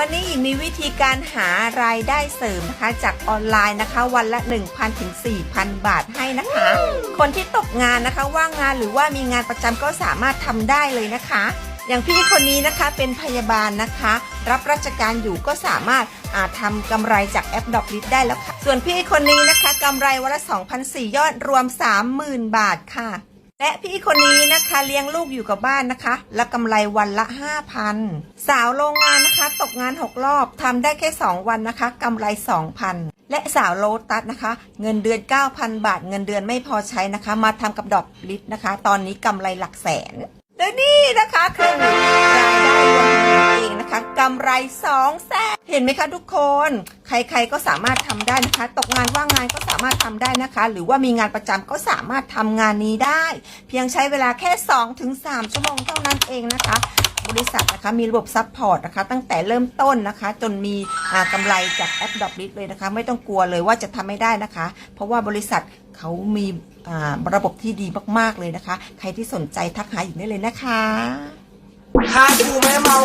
วันนี้หญิงมีวิธีการหารายได้เสริมนะคะจากออนไลน์นะคะ วันละ 1,000ถึง4,000 บาทให้นะคะ คนที่ตกงานนะคะว่างงานหรือว่ามีงานประจำก็สามารถทำได้เลยนะคะ อย่างพี่คนนี้นะคะเป็นพยาบาลนะคะ รับราชการอยู่ก็สามารถอาทำกำไรจากแอปดอกลิได้แล้วค่ะ ส่วนพี่คนนี้นะคะกำไรวันละ2,004ยอดรวม 30,000 บาทค่ะ และพี่คนนี้นะคะเลี้ยงลูกอยู่กับบ้านนะคะ และกำไรวันละ 5,000 สาวโรงงาน นะคะตกงาน 6 รอบทำได้แค่ 2 วันนะคะกำไร 2,000 และสาวโลตัสนะคะ เงินเดือน 9,000 บาท เงินเดือนไม่พอใช้นะคะ มาทำกับดอกลิฟนะคะ ตอนนี้กำไรหลักแสนและนี่นะคะคือรายได้รวมของหนูเองนะคะกำไรสองแสนเห็นไหมคะทุกคน ใครๆก็สามารถทำได้นะคะ ตกงานว่างงานก็สามารถทำได้นะคะ หรือว่ามีงานประจำก็สามารถทำงานนี้ได้ เพียงใช้เวลาแค่ 2-3 ชั่วโมงเท่านั้นเองนะคะ ริษัทนะคะมีระบบซัพพอร์ตนะคะตั้งแต่เริ่มต้นนะคะ จนมีกำกำไรจากแอปดอกลิเลยนะคะ ไม่ต้องกลัวเลยว่าจะทำไม่ได้นะคะ เพราะว่าบริษัทเขามีระบบที่ดีมาก ๆ เลยนะคะ ใครที่สนใจทักหาอีกได้เลยนะคะถ้ากูไม่เมา